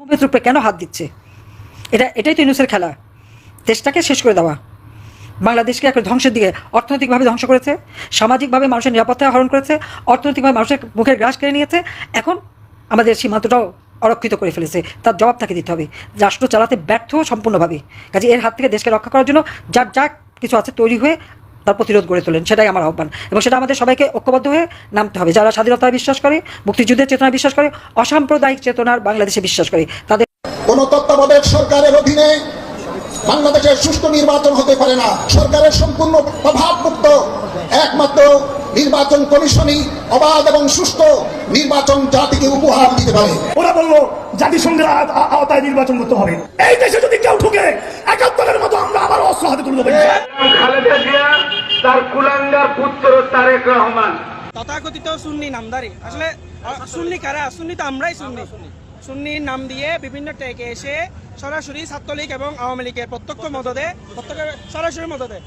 উপরে কেন হাত দিচ্ছে? এটা, এটাই তো ইউনুসের খেলা। দেশটাকে শেষ করে দেওয়া। বাংলাদেশকে একটা ধ্বংসের দিকে অর্থনৈতিকভাবে ধ্বংস করেছে, সামাজিকভাবে মানুষের নিরাপত্তা হরণ করেছে, অর্থনৈতিকভাবে মানুষের মুখের গ্রাস কেড়ে নিয়েছে। এখন আমাদের সীমান্তটাও অরক্ষিত করে ফেলেছে। তার জবাব তাকে দিতে হবে। রাষ্ট্র চালাতে ব্যর্থ সম্পূর্ণভাবে। কাজে এর হাত থেকে দেশকে রক্ষা করার জন্য যার যা কিছু আছে তৈরি হয়ে তার প্রতিরোধ গড়ে তোলেন সেটাই আমার আহ্বান। এবং সেটা আমাদের সবাইকে ঐক্যবদ্ধ হয়ে নামতে হবে। যারা স্বাধীনতায় বিশ্বাস করে মুক্তিযুদ্ধের চেতনায় বিশ্বাস করে অসাম্প্রদায়িক চেতনার বাংলাদেশে বিশ্বাস করে তাদের কোন তত্ত্বাবধায়ক সরকারের অধীনে বাংলাদেশের সুষ্ঠু নির্বাচন হতে পারে না। সরকারের সম্পূর্ণ প্রভাবমুক্ত একমাত্র নির্বাচন কমিশনই অবাধ এবং সুষ্ঠু নির্বাচন জাতিকে উপহার দিতে পারে। ওরা বলল জাতিসংঘের আওতায় নির্বাচন করতে হবে। এই দেশে যদি কেউ ঢুকে একাত্তরের মতো আমরা আবার অস্ত্র হাতে তুলে দেবো। তার কুলাঙ্গার পুত্র তারেক রহমান। তথাকথিত সুন্নি নামদারি। আসলে সুন্নি কারা? সুন্নি তো আমরাই সুন্নি। সুন্নির নাম দিয়ে বিভিন্ন টেকে এসে সরাসরি ছাত্রলীগ এবং আওয়ামী লীগের প্রত্যক্ষ মদদে, প্রত্যক্ষ সরাসরি মদদে।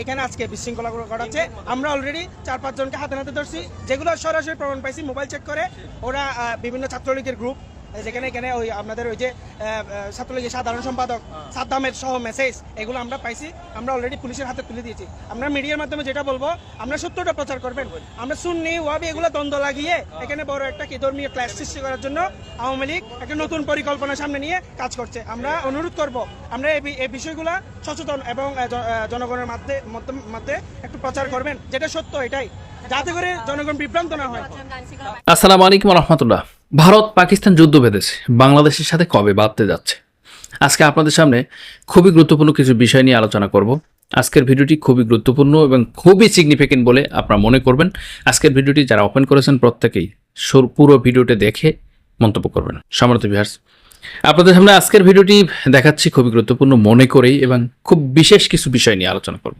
এখানে আজকে বিশৃঙ্খলা ঘটাচ্ছে। আমরা অলরেডি চার, পাঁচ জনকে হাতে হাতে ধরছি। যেগুলো সরাসরি প্রমাণ পাইছি, মোবাইল চেক করে ওরা বিভিন্ন ছাত্রলীগের গ্রুপ যেখানে এখানে ওই আপনাদের ওই যে ছাত্রলীগের সাধারণ সম্পাদক সাদ্দামের সহ মেসেজ এগুলো আমরা পাইছি আমরা অলরেডি পুলিশের হাতে তুলে দিয়েছি। আমরা মিডিয়ার মাধ্যমে যেটা বলব আমরা সত্যটা প্রচার করবেন। আমরা সুন্নি ওয়াবি এগুলো দ্বন্দ্ব লাগিয়ে এখানে বড় একটা কি ধর্মীয় ক্লাস সৃষ্টি করার জন্য আওয়ামী লীগ একটা নতুন পরিকল্পনা সামনে নিয়ে কাজ করছে। আমরা অনুরোধ করব আমরা এই বিষয়গুলো সচেতন এবং জনগণের মধ্যে মধ্যে- মধ্যে একটু প্রচার করবেন। যেটা সত্য এটাই। যাতে করে জনগণ বিভ্রান্ত না হয়। আসসালামু আলাইকুম রহমতুল্লাহ। ভারত পাকিস্তান যুদ্ধ বেঁধেছে। বাংলাদেশের সাথে কবে বাঁধতে যাচ্ছে? আজকে আপনাদের সামনে খুবই গুরুত্বপূর্ণ কিছু বিষয় নিয়ে আলোচনা করব। আজকের ভিডিওটি খুবই গুরুত্বপূর্ণ এবং খুবই সিগনিফিকেন্ট বলে আপনারা মনে করবেন। আজকের ভিডিওটি যারা ওপেন করেছেন প্রত্যেকেই পুরো ভিডিওটি দেখে মন্তব্য করবেন। সম্মানিত বিহার্স আপনাদের সামনে আজকের ভিডিওটি দেখাচ্ছি খুবই গুরুত্বপূর্ণ মনে করেই এবং খুব বিশেষ কিছু বিষয় নিয়ে আলোচনা করব।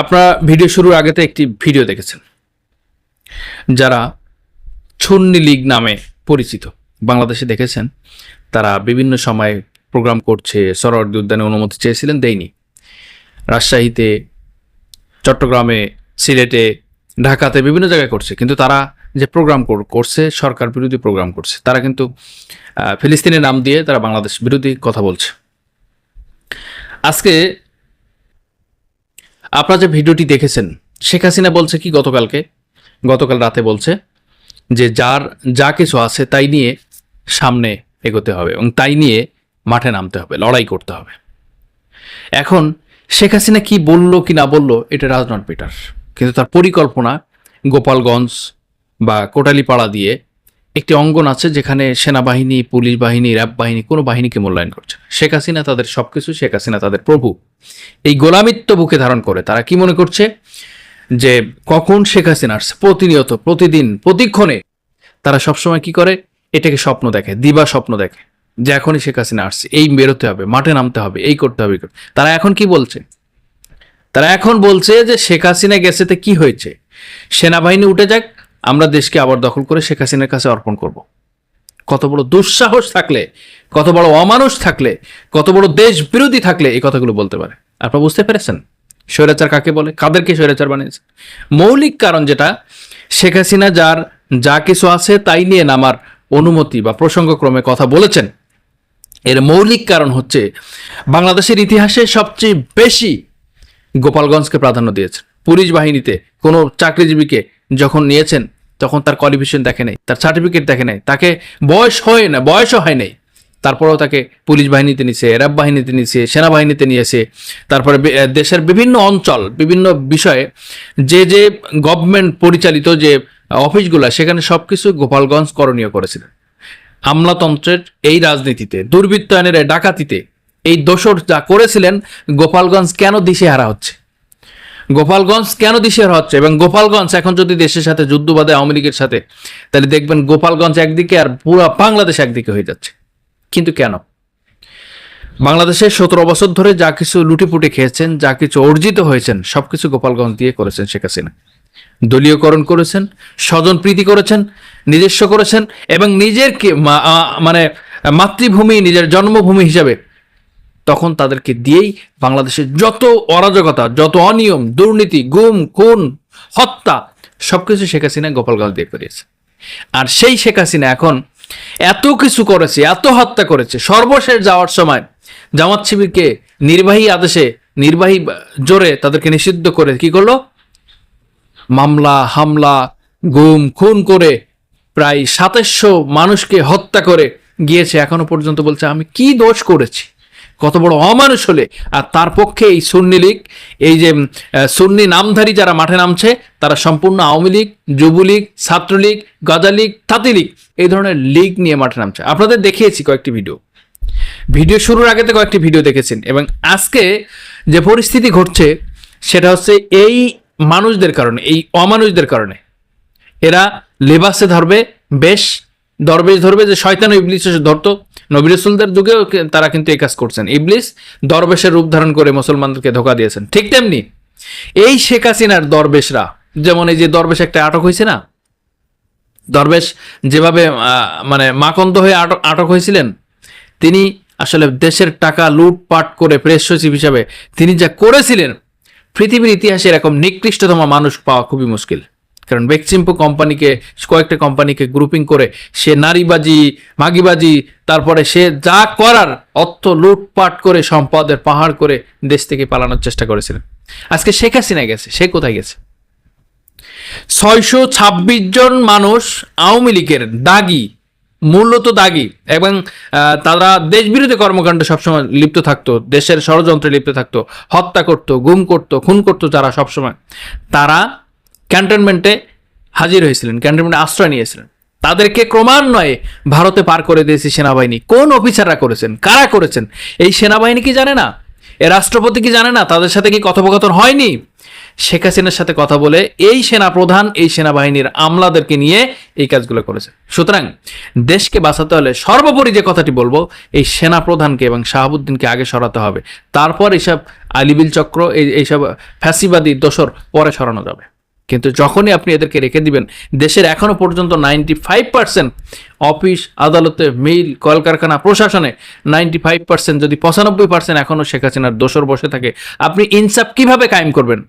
আপনারা ভিডিও শুরুর আগেতে একটি ভিডিও দেখেছেন। যারা ছন্নি লীগ নামে পরিচিত। বাংলাদেশে দেখেছেন, তারা বিভিন্ন সময় প্রোগ্রাম করছে সরোয়ার্দী উদ্যানে অনুমতি চেয়েছিলেন, দেয়নি। রাজশাহীতে, চট্টগ্রামে, সিলেটে, ঢাকাতে বিভিন্ন জায়গায় করছে। কিন্তু তারা যে প্রোগ্রাম কর- করছে, সরকার বিরোধী প্রোগ্রাম করছে, তারা কিন্তু ফিলিস্তিনের নাম দিয়ে তারা বাংলাদেশ বিরোধী কথা বলছে। আজকে আপনারা যে ভিডিওটি দেখেছেন, শেখ হাসিনা বলছে কি গতকালকে? গতকাল রাতে বলছে যে যার যা কিছু আছে তাই নিয়ে সামনে এগোতে হবে এবং তাই নিয়ে মাঠে নামতে হবে, লড়াই করতে হবে। এখন শেখ হাসিনা কি বলল কি না বলল এটা রাজনট পিটার কিন্তু তার পরিকল্পনা গোপালগঞ্জ বা কোটালিপাড়া দিয়ে একটি অঙ্গন আছে যেখানে সেনাবাহিনী, পুলিশ বাহিনী, র্যাব বাহিনী কোনো বাহিনীকে মূল্যায়ন করছে। শেখ হাসিনা তাদের সব কিছু শেখ হাসিনা তাদের প্রভু। এই গোলামিত্ব বুকে ধারণ করে তারা কি মনে করছে? যে কখন শেখ হাসিনা আসছে, প্রতিনিয়ত, প্রতিদিন, প্রতিক্ষণে, তারা সবসময় কি করে? এটাকে স্বপ্ন দেখে, দিবা স্বপ্ন দেখে, যে এখনই শেখ হাসিনা আসছে, এই বেরোতে হবে, মাঠে নামতে হবে, এই করতে হবে তারা এখন কি বলছে? তারা এখন বলছে যে শেখ হাসিনা গেছেতে কি হয়েছে? সেনাবাহিনী উঠে যাক, আমরা দেশকে আবার দখল করে শেখ হাসিনার কাছে অর্পণ করব। কত বড় দুঃসাহস থাকলে, কত বড় অমানুষ থাকলে, কত বড় দেশ বিরোধী থাকলে এই কথাগুলো বলতে পারে। আপনারা বুঝতে পেরেছেন? স্বৈরাচার কাকে বলে? কাদেরকে স্বৈরাচার বানিয়েছে? মৌলিক কারণ যেটা, শেখ হাসিনা যার যা কিছু আছে তাই নিয়ে নামার অনুমতি বা প্রসঙ্গক্রমে কথা বলেছেন। এর মৌলিক কারণ হচ্ছে, বাংলাদেশের ইতিহাসে সবচেয়ে বেশি গোপালগঞ্জকে প্রাধান্য দিয়েছেন পুলিশ বাহিনীতে কোনো চাকরিজীবীকে যখন নিয়েছেন, তখন তার কোয়ালিফিকেশন দেখে নেই, তার সার্টিফিকেট দেখে নেই, তাকে বয়স হয় না, বয়সও হয় নাই। তারপরেও তাকে পুলিশ বাহিনীতে নিয়েছে র্যাব বাহিনীতে নিয়েছে সেনাবাহিনীতে নিয়েছে তারপরে দেশের বিভিন্ন অঞ্চল, বিভিন্ন বিষয়ে যে যে গভর্নমেন্ট পরিচালিত যে অফিসগুলো, সেখানে সব কিছু গোপালগঞ্জ করণীয় করেছিলেন আমলাতন্ত্রের এই রাজনীতিতে, দুর্বৃত্তায়নের ডাকাতিতে, এই দোসর যা করেছিলেন, গোপালগঞ্জ কেন দিশেহারা হচ্ছে? গোপালগঞ্জ কেন দিশেহারা হচ্ছে? এবং গোপালগঞ্জ এখন যদি দেশের সাথে যুদ্ধ বাঁধে, আওয়ামী লীগের সাথে, তাহলে দেখবেন গোপালগঞ্জ একদিকে আর পুরো বাংলাদেশ একদিকে হয়ে যাচ্ছে। কিন্তু কেন? বাংলাদেশে সতেরো বছর ধরে যা কিছু লুটিপুটি খেয়েছেন, যা কিছু অর্জিত হয়েছেন, সবকিছু গোপালগঞ্জ দিয়ে করেছেন শেখ হাসিনা। দলীয়করণ করেছেন স্বজন প্রীতি করেছেন, নিজস্ব করেছেন এবং নিজের মানে মাতৃভূমি, নিজের জন্মভূমি হিসাবে তখন তাদেরকে দিয়েই বাংলাদেশের যত অরাজকতা, যত অনিয়ম, দুর্নীতি, গুম, খুন, হত্যা, সবকিছু শেখ হাসিনা গোপালগঞ্জ দিয়ে করিয়েছে আর সেই শেখ হাসিনা এখন এত কিছু করেছে, এত হত্যা করেছে। সর্বশেষ যাওয়ার সময় জামাত শিবিরকে নির্বাহী আদেশে, নির্বাহী জোরে তাদেরকে নিষিদ্ধ করে কি করল? মামলা, হামলা, গুম, খুন করে প্রায় সাতাশশো মানুষকে হত্যা করে গিয়েছে। এখনও পর্যন্ত বলছে, আমি কি দোষ করেছি? কত বড় অমানুষ হলে। আর তার পক্ষে এই সুন্নি লীগ, এই যে সুন্নি নামধারী যারা মাঠে নামছে, তারা সম্পূর্ণ আওয়ামী লীগ, যুবলীগ, ছাত্রলীগ, গাজা লীগ, তাঁতি লীগ, এই ধরনের লীগ নিয়ে মাঠে নামছে। আপনাদের দেখিয়েছি কয়েকটি ভিডিও। ভিডিও শুরুর আগে তো কয়েকটি ভিডিও দেখেছেন। এবং আজকে যে পরিস্থিতি ঘটছে, সেটা হচ্ছে এই মানুষদের কারণে, এই অমানুষদের কারণে। এরা লেবাসে ধরবে, বেশ দরবেশ ধরবে যে শয়তান ইবলিস ধরতো নবী রসুলদের যুগেও তারা কিন্তু এই কাজ করছেন। ইবলিস দরবেশের রূপ ধারণ করে মুসলমানদেরকে ধোকা দিয়েছেন। ঠিক তেমনি এই শেখ হাসিনার দরবেশরা, যেমন এই যে দরবেশ একটা আটক হয়েছে না? দরবেশ যেভাবে মানে মাকন্দ হয়ে আটক আটক হয়েছিলেন, তিনি আসলে দেশের টাকা লুটপাট করে প্রেস সচিব হিসাবে তিনি যা করেছিলেন, পৃথিবীর ইতিহাসে এরকম নিকৃষ্টতম মানুষ পাওয়া খুবই মুশকিল। কারণ বেক্সিম্পো কোম্পানিকে, কয়েকটা কোম্পানিকে গ্রুপিং করে সে নারীবাজি, মাগিবাজি, তারপরে সে যা করার অর্থ লুটপাট করে সম্পদের পাহাড় করে দেশ থেকে পালানোর চেষ্টা করেছিলেন আজকে শেখ হাসিনা গেছে, সে কোথায় গেছে? ছয়শো ছাব্বিশ জন মানুষ আওয়ামী লীগের দাগি, মূলত দাগি, এবং তারা দেশবিরোধী কর্মকাণ্ডে সবসময় লিপ্ত থাকতো, দেশের ষড়যন্ত্রে লিপ্ত থাকতো, হত্যা করতো, গুম করতো, খুন করতো যারা সবসময়। তারা ক্যান্টনমেন্টে হাজির হয়েছিলেন, ক্যান্টনমেন্টে আশ্রয় নিয়েছিলেন। তাদেরকে ক্রমান্বয়ে ভারতে পার করে দিয়েছে সেনাবাহিনী। কোন অফিসাররা করেছেন? কারা করেছেন? এই সেনাবাহিনী কি জানে না? এ রাষ্ট্রপতি কি জানে না? তাদের সাথে কি কথোপকথন হয়নি? শেখ হাসিনার সাথে কথা বলে এই সেনা প্রধান এই সেনাবাহিনীর আমলাদেরকে নিয়ে এই কাজগুলো করেছে। সুতরাং দেশকে বাঁচাতে হলে সর্বোপরি যে কথাটি বলব, এই সেনা প্রধানকে এবং শাহাবুদ্দিনকে আগে সরাতে হবে। তারপর এইসব আলিবিল চক্র, এই এইসব ফ্যাসিবাদী দোসর পরে সরানো যাবে। কিন্তু যখনই আপনি এদেরকে রেখে দিবেন, দেশের এখনও পর্যন্ত নাইনটি ফাইভ পার্সেন্ট অফিস আদালতে মিল কলকারখানা, প্রশাসনে নাইনটি ফাইভ পার্সেন্ট যদি পঁচানব্বই পার্সেন্ট এখনও শেখ হাসিনার দোষর বসে থাকে, আপনি ইনসাফ কীভাবে কায়েম করবেন?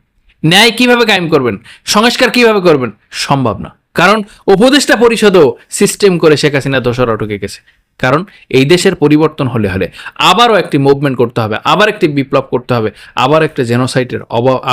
ন্যায় কীভাবে কায়েম করবেন? সংস্কার কীভাবে করবেন? সম্ভব না। কারণ উপদেষ্টা পরিষদও সিস্টেম করে শেখ হাসিনা দোষরা ঢুকে গেছে। কারণ এই দেশের পরিবর্তন হলে হলে আবারও একটি মুভমেন্ট করতে হবে, আবার একটি বিপ্লব করতে হবে, আবার একটা জেনোসাইটের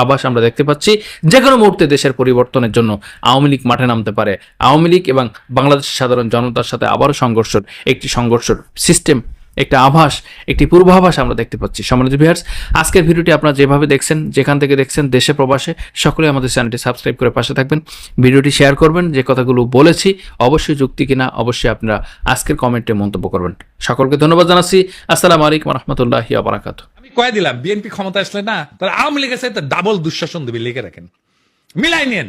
আবাস আমরা দেখতে পাচ্ছি। যে কোনো মুহূর্তে দেশের পরিবর্তনের জন্য আওয়ামী লীগ মাঠে নামতে পারে। আওয়ামী লীগ এবং বাংলাদেশের সাধারণ জনতার সাথে আবারও সংঘর্ষ একটি সংঘর্ষ সিস্টেম একটা আভাস, একটি পূর্বাভাস আমরা দেখতে পাচ্ছি। সম্মানিত ভিউয়ার্স আজকের ভিডিওটি আপনারা যেভাবে দেখছেন, যেখান থেকে দেখছেন, দেশে প্রবাসে, সকলে আমাদের চ্যানেলটি সাবস্ক্রাইব করে পাশে থাকবেন। ভিডিওটি শেয়ার করবেন, যে কথাগুলো বলেছি, অবশ্যই যুক্তি কিনা, অবশ্যই আপনারা আজকের কমেন্টে মন্তব্য করবেন। সকলকে ধন্যবাদ জানাচ্ছি। আসসালামু আলাইকুম রহমতুল্লাহি আবরাকাত আমি কয়ে দিলাম, বিএনপি ক্ষমতা আসলে না, তারা আওয়ামী লীগের সাথে ডাবল দুঃশাসন দেবে, লিখে রাখেন। মিলাই নেন